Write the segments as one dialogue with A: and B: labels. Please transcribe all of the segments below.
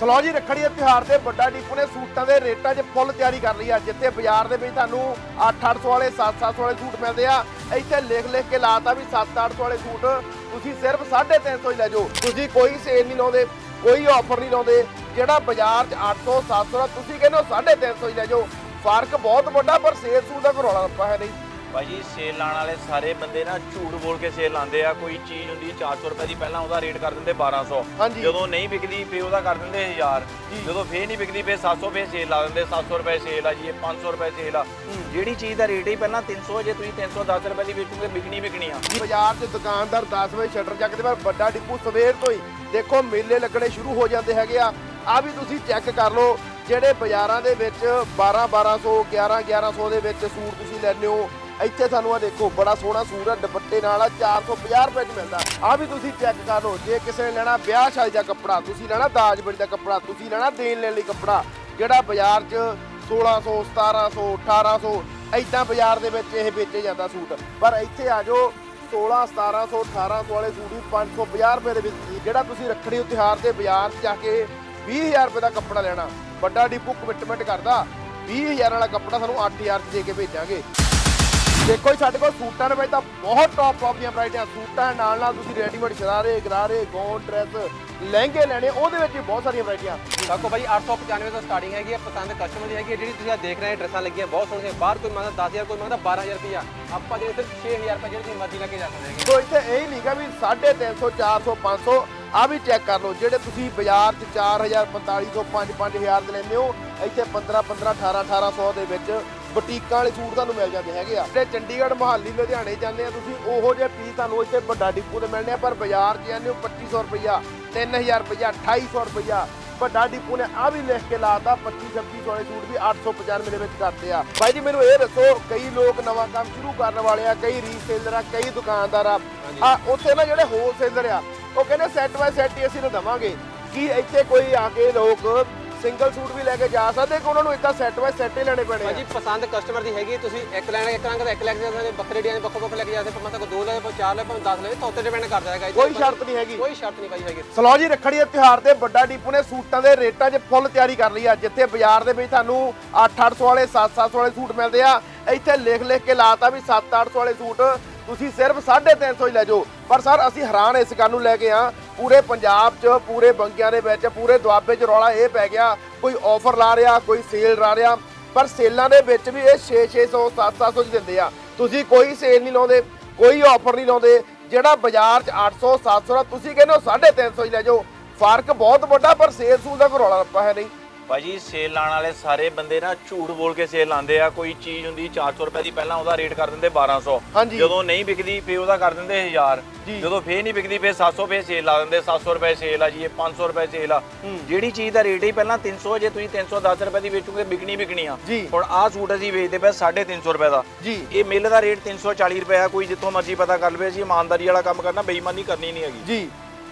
A: Slow ਜੀ, ਰੱਖੜੀ ਦੇ ਤਿਉਹਾਰ ਤੇ ਵੱਡਾ ਡੀਪੂ ਨੇ ਸੂਟਾਂ ਦੇ ਰੇਟਾਂ 'ਚ ਫੁੱਲ ਤਿਆਰੀ ਕਰ ਲਈ ਆ। ਜਿੱਥੇ ਬਾਜ਼ਾਰ ਦੇ ਵਿੱਚ ਤੁਹਾਨੂੰ 8-800 ਵਾਲੇ 7-700 ਵਾਲੇ ਸੂਟ ਮਿਲਦੇ ਆ। ਇੱਥੇ ਲਿਖ ਲਿਖ ਕੇ ਲਾਤਾ ਵੀ 7-800 ਵਾਲੇ ਸੂਟ ਤੁਸੀਂ ਸਿਰਫ 350 ਹੀ ਲੈ ਜਾਓ। ਤੁਸੀਂ ਕੋਈ ਸੇਲ ਨਹੀਂ ਲਾਉਂਦੇ, ਕੋਈ ਆਫਰ ਨਹੀਂ ਲਾਉਂਦੇ। ਜਿਹੜਾ ਬਾਜ਼ਾਰ 'ਚ 800 700 ਦਾ ਤੁਸੀਂ ਕਹਿੰਦੇ ਹੋ 350 ਹੀ ਲੈ ਜਾਓ। ਫ਼ਰਕ ਬਹੁਤ ਵੱਡਾ, ਪਰ ਸੇਲ ਸੂਟ ਦਾ ਕੋਈ ਰੌਲਾ ਰੱਪਾ ਹੈ ਨਹੀਂ।
B: ਭਾਜੀ ਸੇਲ ਲਾਣ ਵਾਲੇ ਸਾਰੇ ਬੰਦੇ ਨਾ ਝੂਠ ਬੋਲ ਕੇ ਸੇਲ ਲਾਉਂਦੇ ਆ। ਕੋਈ ਚੀਜ਼ ਹੁੰਦੀ ਹੈ 400 ਰੁਪਏ ਦੀ ਪਹਿਲਾਂ ਉਹਦਾ ਰੇਟ ਕਰ ਦਿੰਦੇ 1200
A: ਹਾਂਜੀ।
B: ਜਦੋਂ ਨਹੀਂ ਵਿਕਦੀ ਫੇ ਉਹਦਾ ਕਰ ਦਿੰਦੇ 1000 ਜਦੋਂ ਫੇ ਨਹੀਂ ਵਿਕਦੀ ਫੇ 700 ਫੇ ਸੇਲ ਲਾ ਦਿੰਦੇ। 700 ਰੁਪਏ ਸੇਲ ਆ ਜੀ ਇਹ 500 ਰੁਪਏ ਸੇਲ ਆ। ਜਿਹੜੀ ਚੀਜ਼ ਦਾ ਰੇਟ ਹੀ ਪਹਿਲਾਂ 300 ਜੇ ਤੁਸੀਂ 310 ਰੁਪਏ ਦੀ ਵੇਚੋਗੇ ਵਿਕਣੀ ਵਿਕਣੀ ਆ।
A: ਬਾਜ਼ਾਰ 'ਚ ਦੁਕਾਨਦਾਰ 10 ਵਜੇ ਸ਼ਟਰ ਚੱਕਦੇ ਪਰ ਵੱਡਾ ਡਿਪੂ ਸਵੇਰ ਤੋਂ ਹੀ। ਦੇਖੋ ਮੇਲੇ ਲੱਗਣੇ ਸ਼ੁਰੂ ਹੋ ਜਾਂਦੇ ਹੈਗੇ ਆ। ਆ ਵੀ ਤੁਸੀਂ ਚੈੱਕ ਕਰ ਲਓ ਜਿਹੜੇ ਬਾਜ਼ਾਰਾਂ ਦੇ ਵਿੱਚ 12 1200 11 1100 ਦੇ ਵਿੱਚ ਸੂਟ ਤੁਸੀਂ ਲੈਂਦੇ ਹੋ। ਇੱਥੇ ਸਾਨੂੰ ਆ ਦੇਖੋ, ਬੜਾ ਸੋਹਣਾ ਸੂਟ ਆ, ਦੁਪੱਟੇ ਨਾਲ ਆ 450 ਰੁਪਏ 'ਚ ਮਿਲਦਾ। ਆ ਵੀ ਤੁਸੀਂ ਚੈੱਕ ਕਰ ਲਓ, ਜੇ ਕਿਸੇ ਨੇ ਲੈਣਾ ਵਿਆਹ ਸ਼ਾਦੀ ਦਾ ਕੱਪੜਾ, ਤੁਸੀਂ ਲੈਣਾ ਦਾਜ ਬੜੀ ਦਾ ਕੱਪੜਾ, ਤੁਸੀਂ ਲੈਣਾ ਦੇਣ ਲੈਣ ਲਈ ਕੱਪੜਾ, ਜਿਹੜਾ ਬਾਜ਼ਾਰ 'ਚ 1600 1700 1800 ਐਦਾਂ ਬਾਜ਼ਾਰ ਦੇ ਵਿੱਚ ਇਹ ਵੇਚੇ ਜਾਂਦਾ ਸੂਟ। ਪਰ ਇੱਥੇ ਆ ਜਾਓ 16 1700 1800 ਵਾਲੇ ਸੂਟ ਵੀ 550 ਰੁਪਏ ਦੇ ਵਿੱਚ ਜਿਹੜਾ ਤੁਸੀਂ ਰੱਖੜੀ ਦੇ ਤਿਉਹਾਰ ਤੇ ਬਾਜ਼ਾਰ 'ਚ ਜਾ ਕੇ 20000 ਰੁਪਏ ਦਾ ਕੱਪੜਾ ਲੈਣਾ। ਵੱਡਾ ਡੀਪੂ ਕਮਿਟਮੈਂਟ ਕਰਦਾ 20000 ਵਾਲਾ ਕੱਪੜਾ ਸਾਨੂੰ 8000 'ਚ ਦੇ ਕੇ ਭੇਜਾਂਗੇ। ਦੇਖੋ ਜੀ ਸਾਡੇ ਕੋਲ ਸੂਟਾਂ ਦੇ ਵਿੱਚ ਤਾਂ ਬਹੁਤ ਟੌਪ ਟੌਪ ਦੀਆਂ ਵੈਰਾਈਟੀਆਂ ਸੂਟਾਂ ਦੇ ਨਾਲ ਨਾਲ ਤੁਸੀਂ ਰੈਡੀਮੇਡ ਸ਼ਰਾਰੇ ਗਰਾਰੇ ਗੌਨ ਡਰੈਸ ਲਹਿੰਗੇ ਲੈਣੇ ਉਹਦੇ ਵਿੱਚ ਵੀ ਬਹੁਤ ਸਾਰੀਆਂ ਵੈਰਾਈਟੀਆਂ
C: ਦੇਖੋ ਭਾਈ 895 ਤੋਂ ਸਟਾਰਟਿੰਗ ਹੈਗੀ ਹੈ ਪਸੰਦ ਕਸਟਮਰ ਦੀ ਹੈਗੀ ਹੈ ਜਿਹੜੀ ਤੁਸੀਂ ਆ ਦੇਖ ਰਹੇ ਹੋ ਡਰੈਸਾਂ ਲੱਗੀਆਂ ਬਹੁਤ ਸੋਹਣੀਆਂ ਬਾਹਰ ਕੋਈ ਮੰਗਦਾ 10000 ਕੋਈ ਮੰਗਦਾ 12000 ਰੁਪਇਆ ਆਪਾਂ ਜਿਹੜੇ ਸਿਰਫ 6000 ਰੁਪਏ ਜਿਹੜੀ ਮਰਜ਼ੀ ਲੈ ਕੇ ਜਾ ਸਕਦੇ ਹੈਗੇ।
A: ਸੋ ਇੱਥੇ ਇਹ ਨਹੀਂ ਗਾ ਵੀ 350 400 500 ਆ ਵੀ ਚੈੱਕ ਕਰ ਲਓ ਜਿਹੜੇ ਤੁਸੀਂ ਬਾਜ਼ਾਰ 'ਚ 4000 4500 5 5000 ਦੇ ਲੈਂਦੇ ਹੋ ਇੱਥੇ 15 15 18 1800 ਦੇ ਵਿੱਚ ਬੁਟੀਕਾਂ ਵਾਲੇ ਸੂਟ ਤੁਹਾਨੂੰ ਮਿਲ ਜਾਂਦੇ ਹੈਗੇ ਆ। ਜਿਹੜੇ ਚੰਡੀਗੜ੍ਹ ਮੁਹਾਲੀ ਲੁਧਿਆਣੇ ਜਾਂਦੇ ਆ ਤੁਸੀਂ ਉਹੋ ਜਿਹੇ ਪੀਸ ਤੁਹਾਨੂੰ ਇੱਥੇ ਵੱਡਾ ਡਿਪੂ ਤੇ ਮਿਲਣੇ ਆ ਪਰ ਬਾਜ਼ਾਰ 'ਚ ਜਾਂਦੇ ਹੋ 2500 ਰੁਪਈਆ 3000 ਰੁਪਈਆ 2800 ਰੁਪਈਆ ਵੱਡਾ ਡਿਪੂ ਨੇ ਆ ਵੀ ਲਿਖ ਕੇ ਲਾਤਾ 25 26 ਵਾਲੇ ਸੂਟ ਵੀ 895 ਦੇ ਵਿੱਚ ਕਰਦੇ ਆ। ਬਾਈ ਜੀ ਮੈਨੂੰ ਇਹ ਦੱਸੋ ਕਈ ਲੋਕ ਨਵਾਂ ਕੰਮ ਸ਼ੁਰੂ ਕਰਨ ਵਾਲੇ ਆ ਕਈ ਰੀਸੇਲਰ ਆ ਕਈ ਦੁਕਾਨਦਾਰ ਆ। ਆ ਉੱਥੇ ਨਾ ਜਿਹੜੇ ਹੋਲਸੇਲਰ ਆ ਉਹ ਕਹਿੰਦੇ ਸੈੱਟ ਬਾਈ ਸੈੱਟ ਹੀ ਅਸੀਂ ਨੂੰ ਦਵਾਂਗੇ। ਕੀ ਇੱਥੇ ਕੋਈ ਆ ਕੇ ਲੋਕ ਸਿੰਗਲ ਸੂਟ ਵੀ ਲੈ ਕੇ ਜਾ ਸਕਦੇ ਕਿ ਉਹਨਾਂ ਨੂੰ ਇੱਦਾਂ ਸੈੱਟ ਬਾਈ ਸੈੱਟ ਹੀ ਲੈਣੇ ਪੈਣੇ ਆ।
C: ਭਾਜੀ ਪਸੰਦ ਕਸਟਮਰ ਦੀ ਹੈਗੀ ਤੁਸੀਂ ਇੱਕ ਲੈਣਾ ਇੱਕ ਰੰਗ ਦਾ ਇੱਕ ਲੈ ਕੇ ਜਾ ਸਕਦੇ ਹੋ, ਵੱਖਰੇ ਡਿਜ਼ਾਈਨ ਵੱਖੋ ਵੱਖ ਲੈ ਕੇ ਜਾ ਸਕਦੇ ਭਾਵੇਂ ਤਾਂ ਦੋ ਲੈ ਭਾਵੇਂ ਚਾਰ ਲੈ ਭਾਵੇਂ 10 ਲੈ ਤਾਂ ਉੱਤੇ ਡਿਪੈਂਡ ਕਰਦਾ ਹੈਗਾ
A: ਕੋਈ। ਸ਼ਰਤ ਨਹੀਂ ਹੈਗੀ।
C: ਕੋਈ ਸ਼ਰਤ ਨਹੀਂ ਭਾਈ ਹੈਗੀ।
A: ਸਲੋ ਜੀ ਰੱਖੜੀ ਦੇ ਤਿਉਹਾਰ ਤੇ ਵੱਡਾ ਡੀਪੂ ਨੇ ਸੂਟਾਂ ਦੇ ਰੇਟਾਂ 'ਚ ਫੁੱਲ ਤਿਆਰੀ ਕਰ ਲਈ ਆ। ਜਿੱਥੇ ਬਾਜ਼ਾਰ ਦੇ ਵਿੱਚ ਤੁਹਾਨੂੰ 8-800 ਵਾਲੇ 7-700 ਵਾਲੇ ਸੂਟ ਮਿਲਦੇ ਆ। ਇੱਥੇ ਲਿਖ ਲਿਖ ਕੇ ਲਾਤਾ ਵੀ 7-800 ਵਾਲੇ ਸੂਟ ਤੁਸੀਂ ਸਿਰਫ 350 ਹੀ ਲੈ ਜਾਓ। ਪਰ ਸਰ ਅਸੀਂ ਹੈਰਾਨ ਇਸ ਗੱਲ ਨੂੰ ਲੈ ਕੇ ਆ ਪੂਰੇ ਪੰਜਾਬ 'ਚ, ਪੂਰੇ ਬੰਗਿਆਂ ਦੇ ਵਿੱਚ, ਪੂਰੇ ਦੁਆਬੇ 'ਚ ਰੌਲਾ ਇਹ ਪੈ ਗਿਆ, ਕੋਈ ਆਫਰ ਲਾ ਰਿਹਾ, ਕੋਈ ਸੇਲ ਲਾ ਰਿਹਾ, ਪਰ ਸੇਲਾਂ ਦੇ ਵਿੱਚ ਵੀ ਇਹ 6-600 7-700 ਚ ਦਿੰਦੇ ਆ। ਤੁਸੀਂ ਕੋਈ ਸੇਲ ਨਹੀਂ ਲਾਉਂਦੇ, ਕੋਈ ਆਫਰ ਨਹੀਂ ਲਾਉਂਦੇ। ਜਿਹੜਾ ਬਾਜ਼ਾਰ 'ਚ 800 700 ਦਾ, ਤੁਸੀਂ ਕਹਿੰਦੇ ਹੋ 350 ਹੀ ਲੈ ਜਾਓ। ਫ਼ਰਕ ਬਹੁਤ ਵੱਡਾ, ਪਰ ਸੇਲ ਸੂਲ ਦਾ ਕੋਈ ਰੌਲਾ ਰੱਪਾ ਹੈ ਨਹੀਂ।
B: ਭਾਜੀ ਸੇਲ ਲਾਣ ਵਾਲੇ ਸਾਰੇ ਬੰਦੇ ਨਾ ਝੂਠ ਬੋਲ ਕੇ ਸੇਲ ਲਾਉਂਦੇ ਆ। ਕੋਈ ਚੀਜ਼ ਹੁੰਦੀ 400 ਰੁਪਏ ਦੀ ਪਹਿਲਾਂ ਉਹਦਾ ਰੇਟ ਕਰ ਦਿੰਦੇ 1200
A: ਹਾਂਜੀ।
B: ਜਦੋਂ ਨਹੀਂ ਵਿਕਦੀ ਫੇ ਉਹਦਾ ਕਰ ਦਿੰਦੇ 1000
A: ਜੀ।
B: ਜਦੋਂ ਫੇ ਨਹੀਂ ਵਿਕਦੀ ਫੇ 700 ਫੇ ਸੇਲ ਲਾ ਦਿੰਦੇ। 700 ਰੁਪਏ ਸੇਲ ਆ ਜੀ ਇਹ 500 ਰੁਪਏ ਸੇਲ ਆ। ਜਿਹੜੀ ਚੀਜ਼ ਦਾ ਰੇਟ ਹੀ ਪਹਿਲਾਂ 300 ਜੇ ਤੁਸੀਂ 310 ਰੁਪਏ ਦੀ ਵੇਚੋਗੇ ਵਿਕਣੀ ਵਿਕਣੀ ਆ। ਹੁਣ ਆਹ ਸੂਟ ਅਸੀਂ ਵੇਚਦੇ ਪਏ 350 ਰੁਪਏ ਦਾ। ਇਹ ਮਿਲ ਦਾ ਰੇਟ 340 ਰੁਪਏ ਆ ਕੋਈ ਜਿੱਥੋਂ ਮਰਜ਼ੀ ਪਤਾ ਕਰ ਲਵੇ ਜੀ ਇਮਾਨਦਾਰੀ ਵਾਲਾ ਕੰਮ ਕਰਨਾ ਬੇਈਮਾਨੀ ਕਰਨੀ ਨਹੀਂ ਹੈਗੀ।
A: ਜੀ।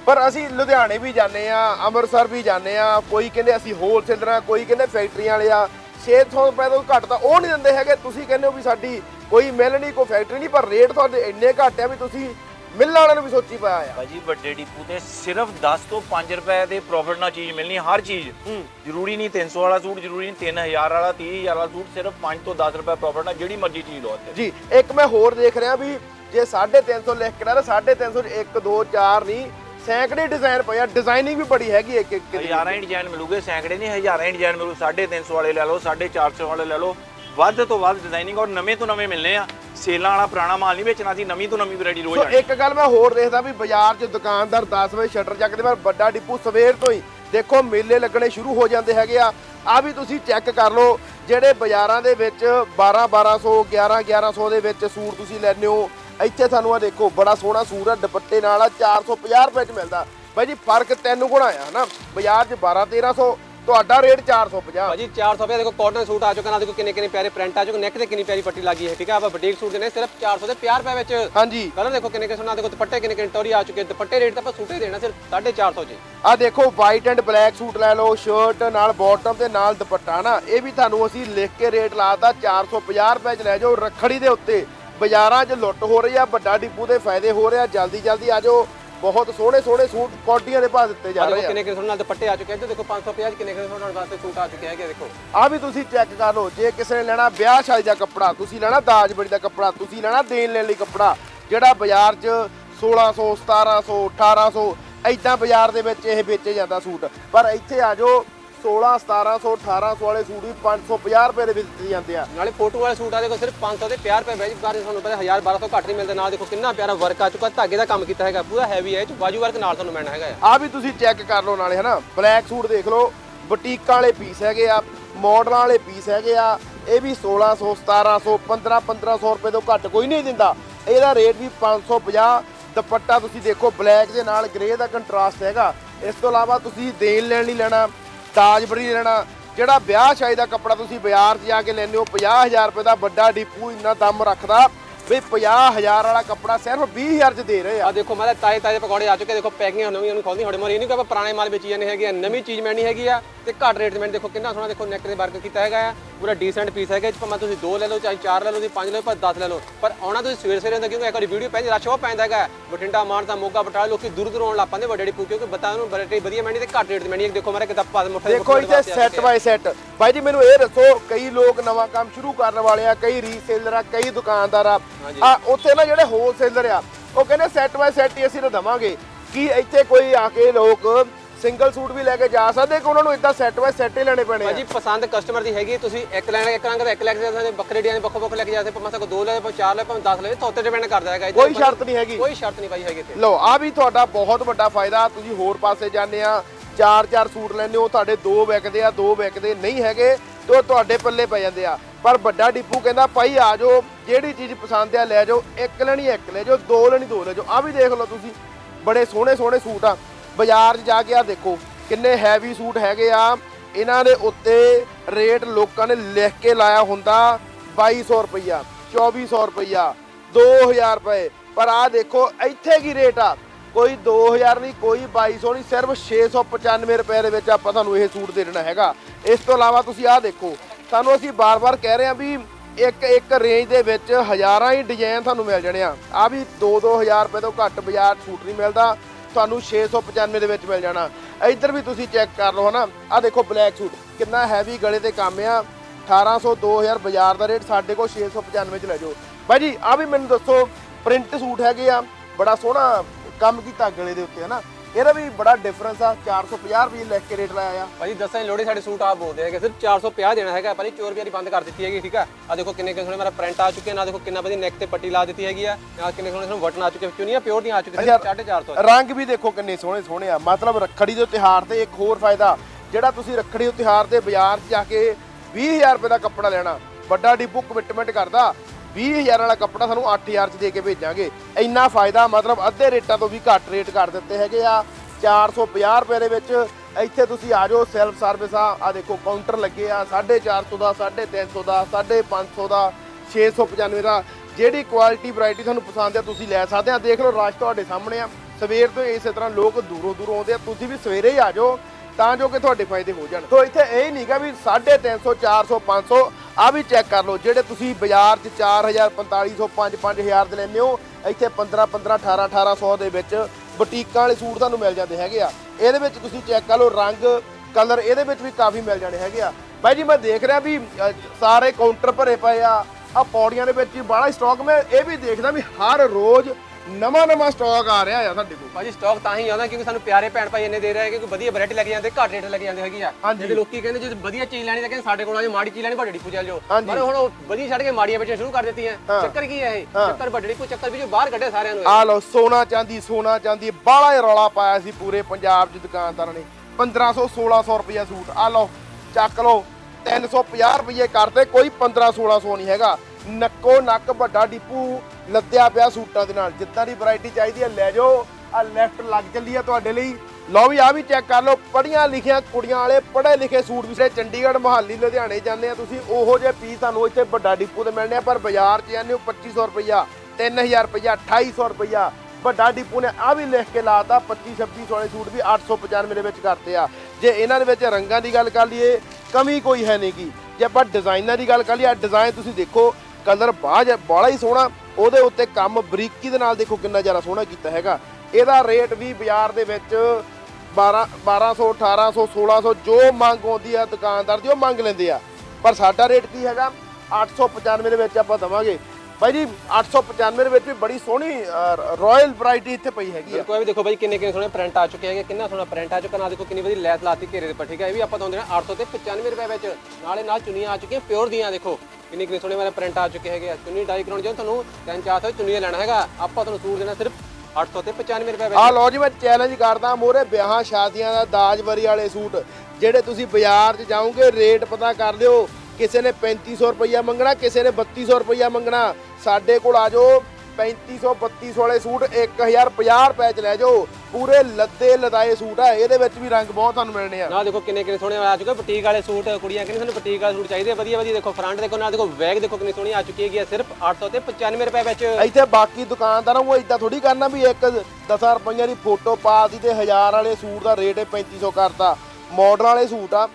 A: ਪਰ ਅਸੀਂ ਲੁਧਿਆਣੇ ਵੀ ਜਾਂਦੇ ਆ ਅੰਮ੍ਰਿਤਸਰ ਵੀ ਜਾਂਦੇ ਆ ਕੋਈ ਕਹਿੰਦੇ ਅਸੀਂ ਹੋਲਸੇਲਰ ਆ ਕੋਈ ਕਹਿੰਦੇ ਫੈਕਟਰੀਆਂ ਵਾਲੇ ਆ 600 ਰੁਪਏ ਤੋਂ ਘੱਟ ਤਾਂ ਉਹ ਨਹੀਂ ਦਿੰਦੇ ਹੈਗੇ। ਤੁਸੀਂ ਕਹਿੰਦੇ ਹੋ ਵੀ ਸਾਡੀ ਕੋਈ ਮਿਲ ਨਹੀਂ ਕੋਈ ਫੈਕਟਰੀ ਨਹੀਂ ਪਰ ਰੇਟ ਤੁਹਾਡੇ ਇੰਨੇ ਘੱਟ ਆ ਵੀ ਤੁਸੀਂ ਮਿਲਣ ਵਾਲਿਆਂ ਨੂੰ ਵੀ ਸੋਚੀ ਪਾਇਆ ਆ।
B: ਭਾਜੀ ਵੱਡੇ ਡਿਪੂ ਤੇ ਸਿਰਫ 10 ਤੋਂ 5 ਰੁਪਏ ਦੇ ਪ੍ਰੋਫਿਟ ਨਾਲ ਚੀਜ਼ ਮਿਲਣੀ ਹਰ ਚੀਜ਼। ਜ਼ਰੂਰੀ ਨਹੀਂ 300 ਵਾਲਾ ਸੂਟ ਜ਼ਰੂਰੀ ਨਹੀਂ 3000 ਵਾਲਾ 30000 ਵਾਲਾ ਸੂਟ ਸਿਰਫ 5 ਤੋਂ 10 ਰੁਪਏ ਪ੍ਰੋਫਿਟ ਨਾਲ ਜਿਹੜੀ ਮਰਜ਼ੀ ਚੀਜ਼ ਲਓ
A: ਜੀ ਇੱਕ ਮੈਂ ਹੋਰ ਦੇਖ ਰਿਹਾ ਵੀ ਜੇ 350 ਲਿਖ ਕੇ ਨਾ 350 ਚ 1 2 4 ਨਹੀਂ ਸੈਂਕੜੇ ਡਿਜ਼ਾਈਨ ਪਏ ਆ ਡਿਜ਼ਾਈਨਿੰਗ ਵੀ ਬੜੀ ਹੈਗੀ ਇੱਕ ਇੱਕ ਦੀ।
B: ਹਜ਼ਾਰਾਂ ਹੀ ਡਿਜ਼ਾਈਨ ਮਿਲੂਗੇ ਸੈਂਕੜੇ ਨਹੀਂ ਹਜ਼ਾਰਾਂ ਹੀ ਡਿਜ਼ਾਈਨ ਮਿਲੂ 350 ਵਾਲੇ ਲੈ ਲਓ 450 ਵਾਲੇ ਲੈ ਲਓ। ਵੱਧ ਤੋਂ ਵੱਧ ਡਿਜ਼ਾਈਨਿੰਗ ਔਰ ਨਵੇਂ ਤੋਂ ਨਵੇਂ ਮਿਲਨੇ ਆ। ਸੇਲਾਂ ਵਾਲਾ ਪੁਰਾਣਾ ਮਾਲ ਨਹੀਂ ਵੇਚਣਾ ਸੀ ਨਵੀਂ ਤੋਂ ਨਵੀਂ ਵੈਰਾਈਟੀ ਰੋਜ਼
A: ਸੋ
B: ਆਣੀ
A: ਇੱਕ ਗੱਲ ਮੈਂ ਹੋਰ ਦੇਖਦਾ ਵੀ ਬਾਜ਼ਾਰ 'ਚ ਦੁਕਾਨਦਾਰ 10 ਵਜੇ ਸ਼ਟਰ ਚੱਕਦੇ ਪਰ ਵੱਡਾ ਡਿਪੂ ਸਵੇਰ ਤੋਂ ਹੀ। ਦੇਖੋ ਮੇਲੇ ਲੱਗਣੇ ਸ਼ੁਰੂ ਹੋ ਜਾਂਦੇ ਹੈਗੇ ਆ। ਆ ਵੀ ਤੁਸੀਂ ਚੈੱਕ ਕਰ ਲਓ ਜਿਹੜੇ ਬਾਜ਼ਾਰਾਂ ਦੇ ਵਿੱਚ 12 1200 11 1100 ਦੇ ਵਿੱਚ ਸੂਟ ਤੁਸੀਂ ਲੈਂਦੇ ਹੋ। ਇੱਥੇ ਤੁਹਾਨੂੰ ਆ ਦੇਖੋ ਬੜਾ ਸੋਹਣਾ ਸੂਟ ਆ ਦੁਪੱਟੇ ਨਾਲ ਆ 450 ਰੁਪਏ 'ਚ ਮਿਲਦਾ। ਬਾਈ ਜੀ ਫ਼ਰਕ ਤਿੰਨ ਗੁਣਾ ਆ ਹਨਾ? ਬਾਜ਼ਾਰ 'ਚ 12 1300 ਤੁਹਾਡਾ ਰੇਟ 450
C: ਭਾਜੀ 400 ਰੁਪਏ ਦੇਖੋ ਕਾਟਨ ਸੂਟ ਆ ਚੁੱਕਾ ਨਾਲ ਦੇਖੋ ਕਿੰਨੇ ਕਿੰਨੇ ਪਿਆਰੇ ਪ੍ਰਿੰਟ ਆ ਚੁੱਕੇ ਨੈਕ ਤੇ ਕਿੰਨੀ ਪਿਆਰੀ ਪੱਟੀ ਲੱਗੀ ਹੈ ਠੀਕ ਹੈ ਆਪਾਂ ਬੁਟੀਕ ਸੂਟ ਦੇਣੇ ਸਿਰਫ 400 ਦੇ 50 ਰੁਪਏ ਵਿੱਚ।
A: ਹਾਂਜੀ।
C: ਕਲਰ ਦੇਖੋ ਕਿੰਨੇ ਕਿੰਨੇ ਸੋਹਣਾ ਦੇਖੋ ਦੁਪੱਟੇ ਕਿੰਨੇ ਕਿੰਨੇ ਟੋਰੀ ਆ ਚੁੱਕੇ ਦੁਪੱਟੇ ਰੇਟ ਤਾਂ ਆਪਾਂ ਸੂਟੇ ਦੇਣਾ ਸਿਰਫ 450 ਚ
A: ਆ ਦੇਖੋ ਵਾਈਟ ਐਂਡ ਬਲੈਕ ਸੂਟ ਲੈ ਲਓ ਸ਼ਰਟ ਨਾਲ ਬਾਟਮ ਤੇ ਨਾਲ ਦੁਪੱਟਾ ਨਾ ਇਹ ਵੀ ਤੁਹਾਨੂੰ ਅਸੀਂ ਲਿਖ ਕੇ ਰੇਟ ਲਾਤਾ 450 ਰੁਪਏ ਚ ਲੈ ਜਾਓ ਰੱਖੜੀ ਦੇ ਉੱਤੇ। ਬਾਜ਼ਾਰਾਂ 'ਚ ਲੁੱਟ ਹੋ ਰਹੀ ਆ ਵੱਡਾ ਡਿਪੂ ਦੇ ਫਾਇਦੇ ਹੋ ਰਿਹਾ ਜਲਦੀ ਜਲਦੀ ਆ ਜਾਓ। ਬਹੁਤ ਸੋਹਣੇ ਸੋਹਣੇ ਸੂਟ ਕੋਟੀਆਂ ਦੇ ਭਾਅ ਦਿੱਤੇ ਜਾ
C: ਆ
A: ਰਹੇ ਆ।
C: ਕਿੰਨੇ ਕਿੰਨੇ ਨਾਲ ਦੁਪੱਟੇ ਆ ਚੁੱਕੇ ਆ। ਦੇਖੋ 550 ਕਿੰਨੇ ਕਿੰਨੇ ਤੁਹਾਡੇ ਵਾਸਤੇ ਸੂਟ ਆ ਚੁੱਕੇ ਹੈਗੇ ਦੇਖੋ।
A: ਆ ਵੀ ਤੁਸੀਂ ਚੈੱਕ ਕਰ ਲਓ। ਜੇ ਕਿਸੇ ਨੇ ਲੈਣਾ ਵਿਆਹ ਸ਼ਾਦੀ ਦਾ ਕੱਪੜਾ ਤੁਸੀਂ ਲੈਣਾ ਦਾਜ ਬੜੀ ਦਾ ਕੱਪੜਾ ਤੁਸੀਂ ਲੈਣਾ ਦੇਣ ਲੈਣ ਲਈ ਕੱਪੜਾ ਜਿਹੜਾ ਬਾਜ਼ਾਰ 'ਚ 1600 1700 1800 ਐਦਾਂ ਬਾਜ਼ਾਰ ਦੇ ਵਿੱਚ ਇਹ ਵੇਚੇ ਜਾਂਦਾ ਸੂਟ। ਪਰ ਇੱਥੇ ਆ ਜਾਓ 16 1700 1800 ਵਾਲੇ ਸੂਟ ਵੀ 550 ਰੁਪਏ ਦੇ ਵਿੱਚ ਦਿੱਤੇ ਜਾਂਦੇ ਆ।
C: ਨਾਲੇ ਫੋਟੋ ਵਾਲੇ ਸੂਟ ਆ ਦੇਖੋ ਸਿਰਫ 500 ਦੇ 50 ਰੁਪਏ ਵਿੱਚ ਬਾਰੇ ਤੁਹਾਨੂੰ ਪਤਾ 1000 1200 ਘੱਟ ਨਹੀਂ ਮਿਲਦੇ ਨਾਲ ਦੇਖੋ ਕਿੰਨਾ ਪਿਆਰਾ ਵਰਕ ਆ ਚੁੱਕਾ ਧਾਗੇ ਦਾ ਕੰਮ ਕੀਤਾ ਹੈਗਾ ਪੂਰਾ ਹੈਵੀ ਹੈ ਇਹ 'ਚ ਬਾਜੂ ਵਰਕ ਨਾਲ ਤੁਹਾਨੂੰ ਮਿਲਣਾ ਹੈਗਾ। ਆ।
A: ਵੀ ਤੁਸੀਂ ਚੈੱਕ ਕਰ ਲਓ ਨਾਲੇ ਹਨਾ? ਬਲੈਕ ਸੂਟ ਦੇਖ ਲਓ ਬੁਟੀਕਾਂ ਵਾਲੇ ਪੀਸ ਹੈਗੇ ਆ ਮਾਡਲਾਂ ਵਾਲੇ ਪੀਸ ਹੈਗੇ ਆ ਇਹ ਵੀ 1600 1700 15 1500 ਰੁਪਏ ਤੋਂ ਘੱਟ ਕੋਈ ਨਹੀਂ ਦਿੰਦਾ। ਇਹਦਾ ਰੇਟ ਵੀ 550 ਦੁਪੱਟਾ ਤੁਸੀਂ ਦੇਖੋ ਬਲੈਕ ਦੇ ਨਾਲ ਗ੍ਰੇ ਦਾ ਕੰਟਰਾਸਟ ਹੈਗਾ। ਇਸ ਤੋਂ ਇਲਾਵਾ ਤੁਸੀਂ ਦੇਣ ਲੈਣ ਲਈ ਲੈਣਾ ਤਾਜ ਬਰੀ ਲੈਣਾ ਜਿਹੜਾ ਵਿਆਹ ਸ਼ਾਦੀ ਦਾ ਕੱਪੜਾ ਤੁਸੀਂ ਬਾਜ਼ਾਰ 'ਚ ਜਾ ਕੇ ਲੈਂਦੇ ਹੋ 50000 ਰੁਪਏ ਦਾ ਵੱਡਾ ਡੀਪੂ ਇੰਨਾ ਦਮ ਰੱਖਦਾ। ਵੀ 50000 ਵਾਲਾ ਕੱਪੜਾ ਸਿਰਫ 20000 'ਚ ਦੇ ਰਹੇ ਆ।
C: ਆ ਦੇਖੋ ਮਾਰੇ ਤਾਏ ਤਾਏ ਪਕੌੜੇ ਆ ਚੁੱਕੇ ਦੇਖੋ ਪੈਕਿੰਗ ਨਵੀਂ ਨੂੰ ਖੋਲਦੀ ਹੌੜੀ ਮੋਰੀ ਨਹੀਂ ਕਿ ਆਪਾਂ ਪੁਰਾਣੇ ਮਾਲ ਵੇਚੀ ਜਾਂਦੇ ਹੈਗੇ ਆ ਨਵੀਂ ਚੀਜ਼ ਮੈਣੀ ਹੈਗੀ ਆ ਤੇ ਘੱਟ ਰੇਟ ਮੈਣੀ ਦੇਖੋ ਕਿੰਨਾ ਸੋਹਣਾ ਦੇਖੋ ਨੈਕ ਦੇ ਵਰਕ ਕੀਤਾ ਹੈਗਾ ਆ। ਪੂਰਾ ਡੀਸੈਂਟ ਪੀਸ ਹੈਗਾ ਭਾਵੇਂ ਤੁਸੀਂ 2 ਲੈ ਲਓ ਚਾਹੇ 4 ਲੈ ਲਓ ਤੁਸੀਂ 5 ਲੈ ਲਓ ਪਰ 10 ਲੈ ਲਓ। ਪਰ ਆਉਣਾ ਤੁਸੀਂ ਸਵੇਰ ਸਵੇਰੇ ਹੁੰਦਾ ਕਿਉਂਕਿ ਇੱਕ ਵਾਰੀ ਵੀਡੀਓ ਪੈਂਦੀ ਰਸ਼ ਉਹ ਪੈਂਦਾ ਹੈਗਾ। ਬਠਿੰਡਾ ਮਾਨਸਾ ਮੋਗਾ ਬਟਾਲਾ ਲੋਕੀ ਦੂਰ ਦੂਰ ਆਉਣ ਲੱਗ ਪੈਂਦੇ ਵੱਡੇ ਡੀਪੂ ਕਿਉਂਕਿ ਬਤਾ ਨੂੰ ਬੜੇ ਵਧੀਆ ਮੈਣੀ ਤੇ ਘੱਟ ਰੇਟ ਮੈਣੀ ਦੇਖੋ ਮਾਰੇ ਕਿਤਾਬ ਪਾ ਮੁੱਠੇ
A: ਦੇਖੋ ਇੱਥੇ ਸੈੱਟ ਬਾਈ ਸੈੱਟ ਬਾਈ ਜੀ ਮੈਨੂੰ ਇਹ ਦੱਸੋ ਕਈ ਲੋਕ ਨਵਾਂ ਕੰਮ ਸ਼ੁਰੂ ਕਰਨ ਵਾਲੇ ਆ ਕਈ ਰੀਸੇਲਰ ਆ ਕਈ ਦੁਕਾਨਦਾਰ ਆ। ਆ ਉੱਥੇ ਨਾ ਜਿਹੜੇ ਹੋਲਸੇਲਰ ਆ ਉਹ ਕਹਿੰਦੇ ਸੈੱਟ ਬਾਈ ਸੈੱਟ ਹੀ ਅਸੀਂ ਤਾਂ ਦਵਾਂਗੇ। ਕੀ ਇੱਥੇ ਕੋਈ ਆ ਕੇ ਲੋਕ ਸਿੰਗਲ ਸੂਟ ਵੀ ਲੈ ਕੇ ਜਾ ਸਕਦੇ ਕਿ ਉਹਨਾਂ ਨੂੰ ਇਦਾਂ ਸੈੱਟ ਬਾਈ ਸੈੱਟ ਹੀ ਲੈਣੇ ਪੈਣੇ ਆ?
C: ਭਾਜੀ ਪਸੰਦ ਕਸਟਮਰ ਦੀ ਹੈਗੀ ਤੁਸੀਂ ਇੱਕ ਲੈਣਾ ਇੱਕ ਰੰਗ ਦਾ ਇੱਕ ਲੈ ਕੇ ਜਾ ਸਕਦੇ ਵੱਖਰੇ ਡਿਜ਼ਾਈਨ ਵੱਖੋ ਵੱਖ ਲੈ ਕੇ ਜਾ ਸਕਦੇ ਸਾਡੇ ਕੋਲ ਦੋ ਲੈ ਭਾਵੇਂ ਚਾਰ ਲੈ ਭਾਵੇਂ 10 ਲੈ ਤੋਤੇ ਡਿਪੈਂਡ ਕਰਦਾ ਹੈਗਾ
A: ਕੋਈ ਸ਼ਰਤ ਨਹੀਂ ਹੈਗੀ।
C: ਕੋਈ ਸ਼ਰਤ ਨਹੀਂ ਭਾਈ ਹੈਗੀ ਇੱਥੇ।
A: ਲਓ ਆ ਵੀ ਤੁਹਾਡਾ ਬਹੁਤ ਵੱਡਾ ਫਾਇਦਾ ਤੁਸੀਂ ਹੋਰ ਪਾਸੇ ਜਾਂਦੇ ਆ ਚਾਰ ਚਾਰ ਸੂਟ ਲੈਂਦੇ ਹੋ, ਤੁਹਾਡੇ ਦੋ ਵਿਕਦੇ ਆ, ਦੋ ਵਿਕਦੇ ਨਹੀਂ ਹੈਗੇ ਤੇ ਉਹ ਤੁਹਾਡੇ ਪੱਲੇ ਪੈ ਜਾਂਦੇ ਆ। ਪਰ ਵੱਡਾ ਡਿਪੂ ਕਹਿੰਦਾ, ਭਾਈ ਆ ਜਾਓ, ਜਿਹੜੀ ਚੀਜ਼ ਪਸੰਦ ਆ ਲੈ ਜਾਓ, ਇੱਕ ਲੈਣੀ, ਇੱਕ ਲੈ ਜਾਓ, ਦੋ ਲੈਣੀ, ਦੋ ਲੈ ਜਾਓ। ਆ ਵੀ ਦੇਖ ਲਓ ਤੁਸੀਂ, ਬੜੇ ਸੋਹਣੇ ਸੋਹਣੇ ਸੂਟ ਆ। ਬਾਜ਼ਾਰ 'ਚ ਜਾ ਕੇ ਆ ਦੇਖੋ, ਕਿੰਨੇ ਹੈਵੀ ਸੂਟ ਹੈਗੇ ਆ। ਇਹਨਾਂ ਦੇ ਉੱਤੇ ਰੇਟ ਲੋਕਾਂ ਨੇ ਲਿਖ ਕੇ ਲਾਇਆ ਹੁੰਦਾ 2200 ਰੁਪਈਆ 2400 ਰੁਪਈਆ 2000 ਰੁਪਏ। ਪਰ ਆ ਦੇਖੋ, ਇੱਥੇ ਕੀ ਰੇਟ ਆ? ਕੋਈ 2000 ਨਹੀਂ, ਕੋਈ 2200 ਨਹੀਂ, ਸਿਰਫ 695 ਰੁਪਏ ਦੇ ਵਿੱਚ ਆਪਾਂ ਤੁਹਾਨੂੰ ਇਹ ਸੂਟ ਦੇ ਦੇਣਾ ਹੈਗਾ। ਇਸ ਤੋਂ ਇਲਾਵਾ ਤੁਸੀਂ ਆਹ ਦੇਖੋ, ਤੁਹਾਨੂੰ ਅਸੀਂ ਬਾਰ-ਬਾਰ ਕਹਿ ਰਹੇ ਹਾਂ ਵੀ ਇੱਕ ਇੱਕ ਰੇਂਜ ਦੇ ਵਿੱਚ ਹਜ਼ਾਰਾਂ ਹੀ ਡਿਜ਼ਾਈਨ ਤੁਹਾਨੂੰ ਮਿਲ ਜਾਣੇ ਆ। ਆ ਵੀ 2-2000 ਰੁਪਏ ਤੋਂ ਘੱਟ ਬਾਜ਼ਾਰ ਸੂਟ ਨਹੀਂ ਮਿਲਦਾ, ਤੁਹਾਨੂੰ 695 ਦੇ ਵਿੱਚ ਮਿਲ ਜਾਣਾ। ਇੱਧਰ ਵੀ ਤੁਸੀਂ ਚੈੱਕ ਕਰ ਲਓ ਹਨਾ। ਆ ਦੇਖੋ ਬਲੈਕ ਸੂਟ, ਕਿੰਨਾ ਹੈਵੀ ਗਲੇ ਤੇ ਕੰਮ ਆ। 1800 2000 ਬਾਜ਼ਾਰ ਦਾ ਰੇਟ ਸਾਡੇ ਕੋਲ 695 ਚ ਲੈ ਜਾਓ। ਬਾਈ ਜੀ ਆ ਵੀ ਮੈਨੂੰ ਦੱਸੋ ਪ੍ਰਿੰਟ ਸੂਟ ਹੈਗੇ ਆ, ਬੜਾ ਸੋਹਣਾ ਕੰਮ ਕੀਤਾ ਗਲੇ ਦੇ ਉੱਤੇ ਹਨਾ? ਇਹਦਾ ਵੀ ਬੜਾ ਡਿਫਰੈਂਸ ਆ 450 ਰੁਪਏ ਲਿਖ ਕੇ ਰੇਟ ਲਾਇਆ ਆ।
C: ਭਾਜੀ ਦੱਸਾਂ ਲੋੜੀ ਸਾਡੇ ਸੂਟ ਆਪ ਬੋਲਦੇ ਹੈਗੇ। ਸਿਰਫ 450 ਦੇਣਾ ਹੈਗਾ। ਭਾਜੀ ਚੋਰ ਪਿਆਰੀ ਬੰਦ ਕਰ ਦਿੱਤੀ ਹੈਗੀ ਠੀਕ ਆ? ਆ ਦੇਖੋ ਕਿੰਨੇ ਕਿੰਨੇ ਸੋਹਣੇ ਮੇਰਾ ਪ੍ਰਿੰਟ ਆ ਚੁੱਕੇ ਨਾ ਦੇਖੋ ਕਿੰਨਾ ਵਧੀਆ ਨੈਕ ਤੇ ਪੱਟੀ ਲਾ ਦਿੱਤੀ ਹੈਗੀ ਆ ਨਾਲ ਕਿੰਨੇ ਸੋਹਣੇ ਸੋਹਣੇ ਬਟਨ ਆ ਚੁੱਕੇ ਚੁਨੀਆਂ ਪਿਓਰ ਦੀਆਂ ਆ ਚੁੱਕੀਆਂ ਸਿਰਫ 450
A: ਰੰਗ ਵੀ ਦੇਖੋ ਕਿੰਨੇ ਸੋਹਣੇ ਸੋਹਣੇ ਆ। ਮਤਲਬ ਰੱਖੜੀ ਦੇ ਤਿਹਾਰ ਤੇ ਇੱਕ ਹੋਰ ਫਾਇਦਾ ਜਿਹੜਾ ਤੁਸੀਂ ਰੱਖੜੀ ਦੇ ਤਿਹਾਰ ਤੇ ਬਾਜ਼ਾਰ 'ਚ ਜਾ ਕੇ 20000 ਰੁਪਏ ਦਾ ਕੱਪੜਾ ਲੈਣਾ ਵੱਡਾ ਡਿਪੂ ਕਮਿਟਮੈਂਟ ਕਰਦਾ 20000 ਵਾਲਾ ਕੱਪੜਾ ਸਾਨੂੰ 8000 ਚ ਦੇ ਕੇ ਭੇਜਾਂਗੇ। ਇੰਨਾ ਫਾਇਦਾ, ਮਤਲਬ ਅੱਧੇ ਰੇਟਾਂ ਤੋਂ ਵੀ ਘੱਟ ਰੇਟ ਕਰ ਦਿੱਤੇ ਹੈਗੇ ਆ। 450 ਰੁਪਏ ਦੇ ਵਿੱਚ ਇੱਥੇ ਤੁਸੀਂ ਆ ਜਾਓ ਸੈਲਫ ਸਰਵਿਸ ਆ ਆ ਦੇਖੋ ਕਾਊਂਟਰ ਲੱਗੇ ਆ 450 ਦਾ 350 ਦਾ 550 ਦਾ 695 ਦਾ। ਜਿਹੜੀ ਕੁਆਲਿਟੀ ਵੈਰਾਈਟੀ ਤੁਹਾਨੂੰ ਪਸੰਦ ਆ, ਤੁਸੀਂ ਲੈ ਸਕਦੇ ਆ। ਦੇਖ ਲਓ ਰਸ਼ ਤੁਹਾਡੇ ਸਾਹਮਣੇ ਆ। ਸਵੇਰ ਤੋਂ ਇਸੇ ਤਰ੍ਹਾਂ ਲੋਕ ਦੂਰੋਂ ਦੂਰੋਂ ਆਉਂਦੇ ਆ। ਤੁਸੀਂ ਵੀ ਸਵੇਰੇ ਹੀ ਆ ਜਾਓ, ਤਾਂ ਜੋ ਕਿ ਤੁਹਾਡੇ ਫਾਇਦੇ ਹੋ ਜਾਣ। ਸੋ ਇੱਥੇ ਇਹ ਨਹੀਂਗਾ ਵੀ 350 400 500 ਆ ਵੀ ਚੈੱਕ ਕਰ ਲਓ, ਜਿਹੜੇ ਤੁਸੀਂ ਬਾਜ਼ਾਰ 'ਚ 4000 4500 5 5000 ਦੇ ਲੈਂਦੇ ਹੋ, ਇੱਥੇ 15 15 18 1800 ਦੇ ਵਿੱਚ ਬੁਟੀਕਾਂ ਵਾਲੇ ਸੂਟ ਤੁਹਾਨੂੰ ਮਿਲ ਜਾਂਦੇ ਹੈਗੇ ਆ। ਇਹਦੇ ਵਿੱਚ ਤੁਸੀਂ ਚੈੱਕ ਕਰ ਲਓ, ਰੰਗ, ਕਲਰ ਇਹਦੇ ਵਿੱਚ ਵੀ ਕਾਫੀ ਮਿਲ ਜਾਣੇ ਹੈਗੇ ਆ। ਬਾਈ ਜੀ, ਮੈਂ ਦੇਖ ਰਿਹਾ ਵੀ ਸਾਰੇ ਕਾਊਂਟਰ ਭਰੇ ਪਏ ਆ ਆ ਪੌੜੀਆਂ ਦੇ ਵਿੱਚ ਵੀ ਬੜਾ ਸਟਾਕ ਮੈਂ ਇਹ ਵੀ ਦੇਖਦਾ ਵੀ ਹਰ ਰੋਜ਼ ਨਵਾਂ ਨਵਾਂ ਸਟਾਕ ਆ ਰਿਹਾ ਆ ਸਾਡੇ ਕੋਲ
C: ਭਾਜੀ ਸਟਾਕ ਤਾਂ ਹੀ ਆਉਂਦਾ ਕਿਉਂਕਿ ਸਾਨੂੰ ਪਿਆਰੇ ਭੈਣ ਭਾਈ ਇੰਨੇ ਦੇ ਰਹੇ ਕਿ ਵਧੀਆ ਵੈਰਾਈਟੀ ਲੈ ਕੇ ਜਾਂਦੇ ਘੱਟ ਰੇਟ ਲੈ ਕੇ ਜਾਂਦੇ ਹੈਗੀ ਆ
A: ਹਾਂਜੀ।
C: ਜਿਹੜੇ ਲੋਕੀ ਕਹਿੰਦੇ ਜੇ ਵਧੀਆ ਚੀਜ਼ ਲੈਣੀ ਤਾਂ ਕਹਿੰਦੇ ਸਾਡੇ ਕੋਲ ਆ ਜੇ ਮਾੜੀ ਚੀਜ਼ ਲੈਣੀ ਵੱਡੇ ਡਿਪੂ ਚੱਲ ਜਾਓ
A: ਹਾਂਜੀ।
C: ਪਰ ਹੁਣ ਉਹ ਵਧੀਆ ਛੱਡ ਕੇ ਮਾੜੀਆਂ ਵੇਚਣੀਆਂ ਸ਼ੁਰੂ ਕਰ ਦਿੱਤੀਆਂ
A: ਹਾਂ।
C: ਚੱਕਰ ਕੀ ਹੈ ਇਹ
A: ਹਾਂ।
C: ਚੱਕਰ ਵੱਡੇ ਡਿਪੂ ਚੱਕਰ ਵੀ ਜੋ ਬਾਹਰ ਕੱਢੇ ਸਾਰਿਆਂ ਨੂੰ ਇਹ।
A: ਆ ਲਓ ਸੋਨਾ ਚਾਂਦੀ ਸੋਨਾ ਚਾਂਦੀ ਬਾਹਲਾ ਹੀ ਰੌਲਾ ਪਾਇਆ ਸੀ ਪੂਰੇ ਪੰਜਾਬ 'ਚ ਦੁਕਾਨਦਾਰਾਂ ਨੇ 1500 1600 ਰੁਪਇਆ ਸੂਟ ਆ ਲਓ ਚੱਕ ਲਓ 350 ਰੁਪਏ ਕਰਦੇ ਕੋਈ 15 1600 ਨਹੀਂ ਹੈਗਾ ਨੱਕੋ ਨੱਕ ਵੱਡਾ ਡਿਪੂ ਲੱਦਿਆ ਪਿਆ ਸੂਟਾਂ ਦੇ ਨਾਲ। ਜਿੱਦਾਂ ਦੀ ਵੈਰਾਈਟੀ ਚਾਹੀਦੀ ਹੈ ਲੈ ਜਾਓ। ਆ ਲੈਫਟ ਲੱਗ ਚੱਲੀ ਆ ਤੁਹਾਡੇ ਲਈ। ਲਓ ਵੀ, ਆ ਵੀ ਚੈੱਕ ਕਰ ਲਓ। ਪੜੀਆਂ ਲਿਖੀਆਂ ਕੁੜੀਆਂ ਵਾਲੇ ਪੜ੍ਹੇ ਲਿਖੇ ਸੂਟ ਵੀ ਜਿਹੜੇ ਚੰਡੀਗੜ੍ਹ, ਮੋਹਾਲੀ, ਲੁਧਿਆਣੇ ਜਾਂਦੇ ਆ। ਤੁਸੀਂ ਉਹੋ ਜਿਹੇ ਪੀਸ ਤੁਹਾਨੂੰ ਇੱਥੇ ਵੱਡਾ ਡਿਪੂ ਤੇ ਮਿਲਣੇ ਆ, ਪਰ ਬਾਜ਼ਾਰ 'ਚ ਜਾਂਦੇ ਹੋ 2500 ਰੁਪਇਆ 3000 ਰੁਪਇਆ 2800 ਰੁਪਇਆ ਵੱਡਾ ਡਿਪੂ ਨੇ ਆ ਵੀ ਲਿਖ ਕੇ ਲਾਤਾ 25 26 ਵਾਲੇ ਸੂਟ ਵੀ 895 ਦੇ ਵਿੱਚ ਕਰਤੇ ਆ। ਜੇ ਇਹਨਾਂ ਦੇ ਵਿੱਚ ਰੰਗਾਂ ਦੀ ਗੱਲ ਕਰ ਲਈਏ, ਕਮੀ ਕੋਈ ਹੈ ਨਹੀਂ ਕੀ ਜੇ ਆਪਾਂ ਡਿਜ਼ਾਈਨਾਂ ਦੀ ਗੱਲ ਕਰ ਲਈਏ ਆ ਡਿਜ਼ਾਈਨ ਤੁਸੀਂ ਦੇਖੋ ਕਲਰ ਬਾਜ ਬੜਾ ਹੀ ਸੋਹਣਾ। ਉਹਦੇ ਉੱਤੇ ਕੰਮ ਬਰੀਕੀ ਦੇ ਨਾਲ ਦੇਖੋ ਕਿੰਨਾ ਜ਼ਿਆਦਾ ਸੋਹਣਾ ਕੀਤਾ ਹੈਗਾ। ਇਹਦਾ ਰੇਟ ਵੀ ਬਾਜ਼ਾਰ ਦੇ ਵਿੱਚ 12 1200 1800 1600 ਜੋ ਮੰਗ ਆਉਂਦੀ ਆ, ਦੁਕਾਨਦਾਰ ਦੀ ਉਹ ਮੰਗ ਲੈਂਦੇ ਆ। ਪਰ ਸਾਡਾ ਰੇਟ ਕੀ ਹੈਗਾ? 895 ਦੇ ਵਿੱਚ ਆਪਾਂ ਦਵਾਂਗੇ। ਭਾਈ ਜੀ 895 ਦੇ ਵਿੱਚ ਵੀ ਬੜੀ ਸੋਹਣੀ ਰਾਇਲ ਵੈਰਾਈਟੀ ਇੱਥੇ ਪਈ ਹੈਗੀ ਆ।
C: ਕੋਈ ਵੀ ਦੇਖੋ ਬਾਈ, ਕਿੰਨੇ ਕਿੰਨੇ ਸੋਹਣੇ ਪ੍ਰਿੰਟ ਆ ਚੁੱਕੇ ਹੈਗੇ, ਕਿੰਨਾ ਸੋਹਣਾ ਪ੍ਰਿੰਟ ਆ ਚੁੱਕਾ ਨਾਲ ਦੇਖੋ ਕਿੰਨੀ ਵਧੀਆ ਲੈਸ ਲਾਤੀ ਘੇਰੇ ਦੇ ਉੱਪਰ ਠੀਕ ਹੈ ਇਹ ਵੀ ਆਪਾਂ ਤੁਹਾਨੂੰ ਦੇਣਾ 800 ਤੇ 95 ਰੁਪਏ ਵਿੱਚ। ਨਾਲੇ ਨਾਲ ਚੁੰਨੀਆਂ ਆ ਚੁੱਕੀਆਂ ਪਿਓਰ ਦੀਆਂ ਦੇਖੋ। ਕਿੰਨੇ ਕਿੰਨੇ ਸੋਹਣੇ ਵਾਲੇ ਪ੍ਰਿੰਟ ਆ ਚੁੱਕੇ ਹੈਗੇ ਚੁੰਨੀ ਡਾਈ ਕਰਾਉਣ ਜੇ ਤੁਹਾਨੂੰ ਤਿੰਨ ਚਾਰ ਸੌ ਚੁੰਨੀਆਂ ਲੈਣਾ ਹੈਗਾ। ਆਪਾਂ ਤੁਹਾਨੂੰ ਸੂਟ ਦੇਣਾ ਸਿਰਫ 800 ਤੇ 95 ਰੁਪਏ ਵਿੱਚ।
A: ਆ ਲਓ ਜੀ, ਮੈਂ ਚੈਲੰਜ ਕਰਦਾ ਮੋਰੇ ਵਿਆਹਾਂ ਸ਼ਾਦੀਆਂ ਦਾ ਦਾਜਵਰੀ ਵਾਲੇ ਸੂਟ। ਜਿਹੜੇ ਤੁਸੀਂ ਬਾਜ਼ਾਰ 'ਚ ਜਾਓਗੇ, ਰੇਟ ਪਤਾ ਕਰ ਲਿਓ ਕਿਸੇ ਨੇ 3500 ਰੁਪਈਆ ਮੰਗਣਾ, ਕਿਸੇ ਨੇ 3200 ਰੁਪਈਆ ਮੰਗਣਾ। ਸਾਡੇ ਕੋਲ ਆ ਜਾਓ। 3500 3200 ਵਾਲੇ ਸੂਟ 1050 ਰੁਪਏ ਚ ਲੈ ਜਾਓ। ਪੂਰੇ ਲੱਦੇ ਲਦਾਏ ਸੂਟ ਆ ਇਹਦੇ ਵਿੱਚ ਵੀ ਰੰਗ ਬਹੁਤ ਤੁਹਾਨੂੰ ਮਿਲਣੇ ਆ।
C: ਨਾ ਦੇਖੋ ਕਿੰਨੇ ਕਿੰਨੇ ਸੋਹਣੇ ਆ। ਚੁੱਕੇ ਬੁਟੀਕ ਵਾਲੇ ਸੂਟ ਕੁੜੀਆਂ ਕਹਿੰਦੇ ਸਾਨੂੰ ਬੁਟੀਕ ਵਾਲੇ ਸੂਟ ਚਾਹੀਦੇ ਵਧੀਆ ਵਧੀਆ ਦੇਖੋ ਫਰੰਟ ਦੇਖੋ ਨਾਲ ਦੇਖੋ ਬੈਗ ਦੇਖੋ ਕਿੰਨੀ ਸੋਹਣੀ ਆ ਚੁੱਕੀ ਹੈਗੀ ਆ ਸਿਰਫ 800 ਤੇ 95 ਰੁਪਏ ਵਿੱਚ।
A: ਇੱਥੇ ਬਾਕੀ ਦੁਕਾਨਦਾਰਾਂ ਨੂੰ ਇਦਾਂ ਥੋੜੀ ਕਰਨਾ ਵੀ ਇੱਕ 10 ਰੁਪਈਆਂ ਦੀ ਫੋਟੋ ਪਾ ਦੀ ਤੇ 1000 ਵਾਲੇ ਸੂਟ ਦਾ ਰੇਟ 3500 ਕਰਤਾ। ਮਾਡਰਨ ਵਾਲੇ ਸੂਟ ਆ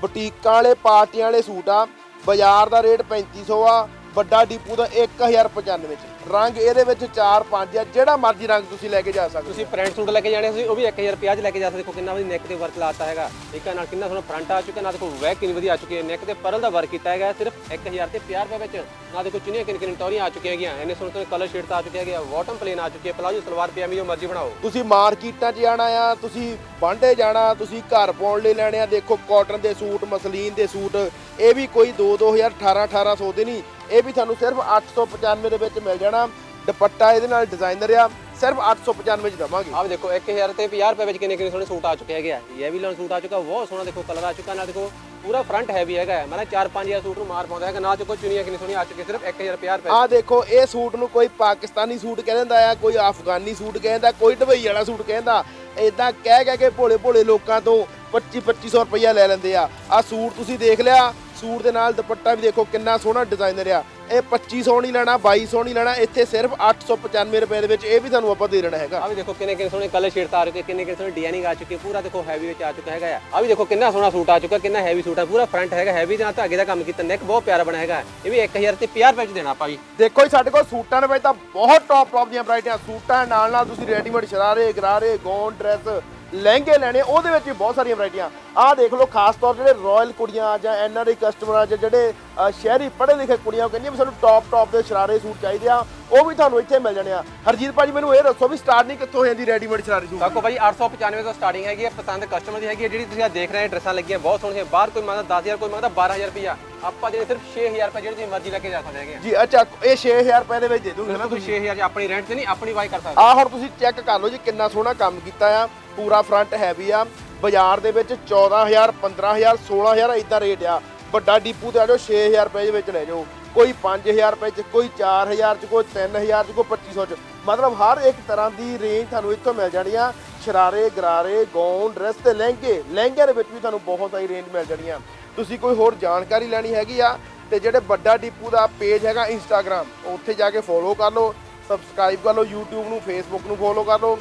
A: ਬੁਟੀਕਾਂ ਵਾਲੇ ਪਾਰਟੀਆਂ ਵਾਲੇ ਸੂਟ ਆ ਬਾਜ਼ਾਰ ਦਾ ਰੇਟ 3500 ਆ ਵੱਡਾ ਡੀਪੂ ਦਾ 1095 ਵਿੱਚ ਰੰਗ ਇਹਦੇ ਵਿੱਚ 4-5 ਆ ਜਿਹੜਾ ਮਰਜ਼ੀ ਰੰਗ ਤੁਸੀਂ ਲੈ ਕੇ ਜਾ ਸਕਦੇ
C: ਤੁਸੀਂ ਪ੍ਰਿੰਟ ਸੂਟ ਲੈ ਕੇ ਜਾਣੇ ਸੀ ਉਹ ਵੀ 1000 ਰੁਪਏ 'ਚ ਲੈ ਕੇ ਜਾ ਸਕਦੇ ਦੇਖੋ ਕਿੰਨਾ ਵਧੀਆ ਨੈਕ ਤੇ ਵਰਕ ਲਾਤਾ ਹੈਗਾ। ਠੀਕ ਹੈ ਨਾਲ ਕਿੰਨਾ ਸੋਹਣਾ ਫਰੰਟ ਆ ਚੁੱਕਾ ਨਾਲ ਦੇਖੋ ਵੈਕ ਕਿੰਨੀ ਵਧੀਆ ਆ ਚੁੱਕੀ ਹੈ। ਨੈਕ ਤੇ ਪਰਲ ਦਾ ਵਰਕ ਕੀਤਾ ਹੈਗਾ ਸਿਰਫ 1000 ਤੇ 50 ਰੁਪਏ ਵਿੱਚ। ਨਾਲ ਦੇਖੋ ਚੁੰਨੀਆਂ ਕਿੰਨੀ ਕਿੰਨੀ ਟੌਰੀਆਂ ਆ ਚੁੱਕੀਆਂ ਹੈਗੀਆਂ। ਇਹਨੇ ਸੋਹਣੇ ਸੋਹਣੇ ਕਲਰ ਸ਼ੇਡ ਤਾਂ ਆ ਚੁੱਕੇ ਹੈਗੇ ਬਾਟਮ ਪਲੇਨ ਆ ਚੁੱਕੀ ਹੈ। ਪਲਾਜੋ ਸਲਵਾਰ ਪਜਾਮੀ ਜੋ ਮਰਜ਼ੀ ਬਣਾਓ।
A: ਤੁਸੀਂ ਮਾਰਕੀਟਾਂ 'ਚ ਜਾਣਾ ਆ ਤੁਸੀਂ ਬਾਂਡੇ ਜਾਣਾ ਤੁਸੀਂ ਘਰ ਪਾਉਣ ਲਈ ਲੈਣੇ ਆ। ਦੇਖੋ ਕਾਟਨ ਦੇ ਸੂਟ ਮਸਲੀਨ ਦੇ ਸੂਟ ਇਹ ਵੀ ਕੋਈ 2 2000 18 1800 ਦੇ ਨਹੀਂ। ਇਹ ਵੀ ਤੁਹਾਨੂੰ ਸਿਰਫ 895 ਦੇ ਵਿੱਚ ਮਿਲ ਜਾਣਾ। ਦੁਪੱਟਾ ਇਹਦੇ ਨਾਲ ਡਿਜ਼ਾਈਨਰ ਆ ਸਿਰਫ 895 ਚ ਦਵਾਂਗੇ।
C: ਆਹ ਵੀ ਦੇਖੋ 1000 ਤੇ 50 ਰੁਪਏ ਵਿੱਚ ਕਿੰਨੇ ਕਿੰਨੇ ਸੋਹਣੇ ਸੂਟ ਆ ਚੁੱਕੇ ਹੈਗੇ ਆ। ਇਹ ਵੀ ਲੋਨ ਸੂਟ ਆ ਚੁੱਕਾ ਬਹੁਤ ਸੋਹਣਾ ਦੇਖੋ ਕਲਰ ਆ ਚੁੱਕਾ ਨਾਲ ਦੇਖੋ ਪੂਰਾ ਫਰੰਟ ਹੈਵੀ ਹੈਗਾ ਹੈ। ਮਤਲਬ 4-5000 ਸੂਟ ਨੂੰ ਮਾਰ ਪਾਉਂਦਾ ਹੈਗਾ ਨਾਲ ਦੇਖੋ ਚੁੰਨੀਆਂ ਕਿੰਨੀ ਸੋਹਣੀਆਂ ਆ ਚੁੱਕੀਆਂ ਸਿਰਫ 1050 ਰੁਪਏ।
A: ਆਹ ਦੇਖੋ ਇਹ ਸੂਟ ਨੂੰ ਕੋਈ ਪਾਕਿਸਤਾਨੀ ਸੂਟ ਕਹਿ ਦਿੰਦਾ ਆ ਕੋਈ ਅਫਗਾਨੀ ਸੂਟ ਕਹਿੰਦਾ ਕੋਈ ਢਵਈ ਵਾਲਾ ਸੂਟ ਕਹਿੰਦਾ ਇਦਾਂ ਕਹਿ ਕਹਿ ਕੇ ਭੋਲੇ ਭੋਲੇ ਲੋਕਾਂ ਤੋਂ 25 2500 ਰੁਪਈਆ ਲੈ ਲੈਂਦੇ ਆ। ਆ ਸੂਟ ਤੁਸੀਂ ਦੇਖ ਲਿਆ ਸੂਟ ਦੇ ਨਾਲ ਦੁਪੱਟਾ ਵੀ ਦੇਖੋ ਕਿੰਨਾ ਸੋਹਣਾ ਡਿਜ਼ਾਈਨਰ ਆ। ਇਹ 2500 ਨਹੀਂ ਲੈਣਾ 2200 ਨਹੀਂ ਲੈਣਾ ਇੱਥੇ ਸਿਰਫ 895 ਰੁਪਏ ਦੇ ਵਿੱਚ ਇਹ ਵੀ ਤੁਹਾਨੂੰ ਆਪਾਂ ਦੇ ਦੇਣਾ ਹੈਗਾ।
C: ਆ ਵੀ ਦੇਖੋ ਕਿੰਨੇ ਕਿੰਨੇ ਸੋਹਣੇ ਕਲਰ ਸ਼ੇਡ ਆ ਚੁੱਕੇ ਕਿੰਨੇ ਕਿੰਨੇ ਸੋਹਣੇ ਡਿਜ਼ਾਈਨਿੰਗ ਆ ਚੁੱਕੀ ਪੂਰਾ ਦੇਖੋ ਹੈਵੀ ਵਿੱਚ ਆ ਚੁੱਕਾ ਹੈਗਾ ਆ। ਆ ਵੀ ਦੇਖੋ ਕਿੰਨਾ ਸੋਹਣਾ ਸੂਟ ਆ ਚੁੱਕਾ ਕਿੰਨਾ ਹੈਵੀ ਸੂਟ ਆ ਪੂਰਾ ਫਰੰਟ ਹੈਗਾ ਹੈਵੀ ਦੇ ਨਾਲ ਧਾਗੇ ਦਾ ਕੰਮ ਕੀਤਾ ਨੈਕ ਬਹੁਤ ਪਿਆਰਾ ਬਣਿਆ ਹੈਗਾ। ਇਹ ਵੀ 1000 ਤੇ 50 ਰੁਪਏ ਚ ਦੇਣਾ ਆਪਾਂ ਜੀ।
A: ਦੇਖੋ ਜੀ ਸਾਡੇ ਕੋਲ ਸੂਟਾਂ ਦੇ ਵਿੱਚ ਤਾਂ ਬਹੁਤ ਟੌਪ ਟੌਪ ਦੀਆਂ ਵੈਰਾਈਟੀਆਂ ਸੂਟਾਂ ਨਾਲ ਨਾਲ ਤੁਸੀਂ ਰੈਡੀਮੇਡ ਸ਼ਰਾਰੇ ਗਰਾਰੇ ਗੌਨ ਡਰੈਸ ਲਹਿੰਗੇ ਲੈਣੇ, ਉਹਦੇ ਵਿੱਚ ਵੀ ਬਹੁਤ ਸਾਰੀਆਂ ਵੈਰਾਈਟੀਆਂ ਆਹ ਦੇਖ ਲਓ, ਖਾਸ ਤੌਰ ਜਿਹੜੇ ਰਾਇਲ ਕੁੜੀਆਂ ਜਾਂ ਐਨਆਰਆਈ ਕਸਟਮਰ ਆ ਜਾਂ ਜਿਹੜੇ ਸ਼ਹਿਰੀ ਪੜ੍ਹੇ ਲਿਖੇ ਕੁੜੀਆਂ ਕਹਿੰਦੀਆਂ ਵੀ ਸਾਨੂੰ ਟੌਪ ਟੌਪ ਦੇ ਸ਼ਰਾਰੇ ਸੂਟ ਚਾਹੀਦੇ ਆ ਉਹ ਵੀ ਤੁਹਾਨੂੰ ਇੱਥੇ ਮਿਲ ਜਾਣੇ ਆ। ਹਰਜੀਤ ਭਾਜੀ ਮੈਨੂੰ ਇਹ ਦੱਸੋ ਵੀ ਸਟਾਰਟਿੰਗ ਕਿੱਥੋਂ ਹੋ ਜਾਂਦੀ ਰੈਡੀਮੇਡ ਸ਼ਰਾਰੇ ਸੂਟ?
C: ਦੇਖੋ ਭਾਈ 895 ਤੋਂ ਸਟਾਰਟਿੰਗ ਹੈਗੀ ਹੈ ਪਸੰਦ ਕਸਟਮਰ ਦੀ ਹੈਗੀ ਹੈ ਜਿਹੜੀ ਤੁਸੀਂ ਆ ਦੇਖ ਰਹੇ ਡਰੈਸਾਂ ਲੱਗੀਆਂ ਬਹੁਤ ਸੋਹਣੀਆਂ ਬਾਹਰ ਕੋਈ ਮੰਗਦਾ 10000 ਕੋਈ ਮੰਗਦਾ 12000 ਰੁਪਇਆ ਆਪਾਂ ਜਿਹੜੇ ਸਿਰਫ 6000 ਰੁਪਏ ਜਿਹੜੀ ਮਰਜ਼ੀ ਲੈ ਕੇ ਜਾ ਸਕਦੇ ਹੈਗੇ ਆ।
A: ਜੀ ਅੱਛਾ ਇਹ 6000 ਰੁਪਏ ਦੇ ਵਿੱਚ ਦੇ ਦੂੰਗੇ ਨਾ
C: ਤੁਸੀਂ। 6000 ਚ ਆਪਣੀ ਰੈਂਟ ਤੇ ਨਹੀਂ ਆਪਣੀ ਵਾਈ ਕਰ ਸਕਦੇ।
A: ਆ ਹੁਣ ਤੁਸੀਂ ਚੈੱਕ ਕਰ ਲਓ ਜੀ ਕਿੰਨਾ ਸੋਹਣਾ ਕੰਮ ਕੀਤਾ ਆ। ਪੂਰਾ ਫਰੰਟ ਹੈਵੀ ਆ। ਬਾਜ਼ਾਰ ਦੇ ਵਿੱਚ 14000 15000 16000 ਇਦਾਂ ਰੇਟ ਆ। ਵੱਡਾ ਡੀਪੂ ਤੇ ਆ ਜਾਓ 6000 ਰੁਪਏ ਦੇ ਵਿੱਚ ਲੈ ਜਾਓ। ਕੋਈ 5000 ਰੁਪਏ ਚ, ਕੋਈ 4000 ਚ, ਕੋਈ 3000 ਚ, ਕੋਈ 2500 ਚ। ਮਤਲਬ ਹਰ ਇੱਕ ਤਰ੍ਹਾਂ ਦੀ ਰੇਂਜ ਤੁਹਾਨੂੰ ਇੱਥੋਂ ਮਿਲ ਜਾਣੀ ਆ। ਸ਼ਰਾਰੇ, ਗਰਾਰੇ ਗੌਨ ਡਰੈਸ ਤੇ ਲਹਿੰਗੇ। ਲਹਿੰਗਿਆਂ ਦੇ ਵਿੱਚ ਵੀ ਤੁਹਾਨੂੰ ਬਹੁਤ ਸਾਰੀ ਰੇਂਜ ਮਿਲ ਜਾਣੀ ਆ। ਤੁਸੀਂ ਕੋਈ ਹੋਰ ਜਾਣਕਾਰੀ ਲੈਣੀ ਹੈਗੀ ਆ ਤੇ ਜਿਹੜੇ ਵੱਡਾ ਡੀਪੂ ਦਾ ਪੇਜ ਹੈਗਾ ਇੰਸਟਾਗ੍ਰam ਉੱਥੇ ਜਾ ਕੇ ਫੋਲੋ ਕਰ ਲਓ ਸਬਸਕ੍ਰਾਈਬ ਕਰ ਲਓ, YouTube ਨੂੰ, Facebook ਨੂੰ ਫੋਲੋ ਕਰ ਲਓ।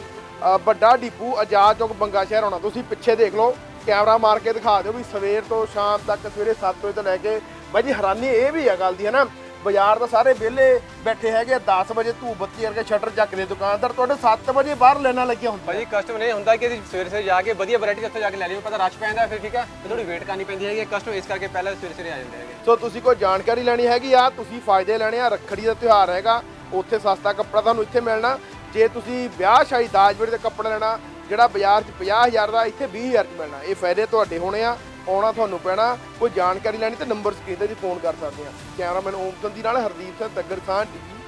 A: ਵੱਡਾ ਡੀਪੂ ਆਜ਼ਾਦ ਚੌਕ ਬੰਗਾ ਸ਼ਹਿਰ ਆਉਣਾ, ਤੁਸੀਂ ਪਿੱਛੇ ਦੇਖ ਲਓ। ਕੈਮਰਾ ਮਾਰ ਕੇ ਦਿਖਾ ਦਿਓ ਵੀ ਸਵੇਰ ਤੋਂ ਸ਼ਾਮ ਤੱਕ ਸਵੇਰੇ 7 ਵਜੇ ਤੋਂ ਲੈ ਕੇ ਬਾਈ ਜੀ ਹੈਰਾਨੀ ਇਹ ਵੀ ਆ ਗੱਲ ਦੀ ਹੈ ਨਾ ਬਾਜ਼ਾਰ ਦਾ ਸਾਰੇ ਵਿਹਲੇ ਬੈਠੇ ਹੈਗੇ ਆ, 10 ਵਜੇ ਧੂਪ ਬੱਤੀ ਕਰਕੇ ਸ਼ਟਰ ਚੱਕਦੇ ਦੁਕਾਨਦਾਰ ਤੁਹਾਡੇ 7 ਵਜੇ ਬਾਹਰ ਲੈਣਾ ਲੱਗਿਆ ਹੁੰਦਾ।
C: ਭਾਜੀ ਕਸਟਮਰ ਇਹ ਹੁੰਦਾ ਕਿ ਅਸੀਂ ਸਵੇਰੇ ਸਵੇਰੇ ਜਾ ਕੇ ਵਧੀਆ ਵੈਰਾਈਟੀ ਉੱਥੇ ਜਾ ਕੇ ਲੈ ਲਈਏ ਪਤਾ ਰਸ਼ ਪੈਂਦਾ ਫਿਰ ਠੀਕ ਹੈ ਤੇ ਥੋੜੀ ਵੇਟ ਕਰਨੀ ਪੈਂਦੀ ਹੈਗੀ ਕਸਟਮਰ ਇਸ ਕਰਕੇ ਪਹਿਲਾਂ ਸਵੇਰੇ ਸਵੇਰੇ ਆ ਜਾਂਦੇ ਹੈਗੇ।
A: ਸੋ ਤੁਸੀਂ ਕੋਈ ਜਾਣਕਾਰੀ ਲੈਣੀ ਹੈਗੀ ਆ ਤੁਸੀਂ ਫਾਇਦੇ ਲੈਣੇ ਆ ਰੱਖੜੀ ਦਾ ਤਿਉਹਾਰ ਹੈਗਾ ਉੱਥੇ ਸਸਤਾ ਕੱਪੜਾ ਤੁਹਾਨੂੰ ਇੱਥੇ ਮਿਲਣਾ ਜੇ ਤੁਸੀਂ ਵਿਆਹ ਸ਼ਾਦੀ ਦਾਜ ਵੇੜੇ ਦਾ ਕੱਪੜਾ ਲੈਣਾ ਜਿਹੜਾ ਬਾਜ਼ਾਰ 'ਚ 50000 ਦਾ, ਇੱਥੇ 20000 'ਚ ਮਿਲਣਾ। ਇਹ ਫਾਇਦੇ ਤੁਹਾਡੇ ਹੋਣੇ ਆ, ਆਉਣਾ ਤੁਹਾਨੂੰ ਪੈਣਾ। ਕੋਈ ਜਾਣਕਾਰੀ ਲੈਣੀ ਤੇ ਨੰਬਰ ਸਕਰੀਨ ਤੇ ਜੀ ਫੋਨ ਕਰ ਸਕਦੇ ਆ। ਕੈਮਰਾਮੈਨ ਓਮ ਚੰਦੀ ਨਾਲ ਹਰਦੀਪ ਸਿੰਘ ਤੱਗਰ ਖਾਨ ਟੀਵੀ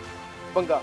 A: ਬੰਗਾ।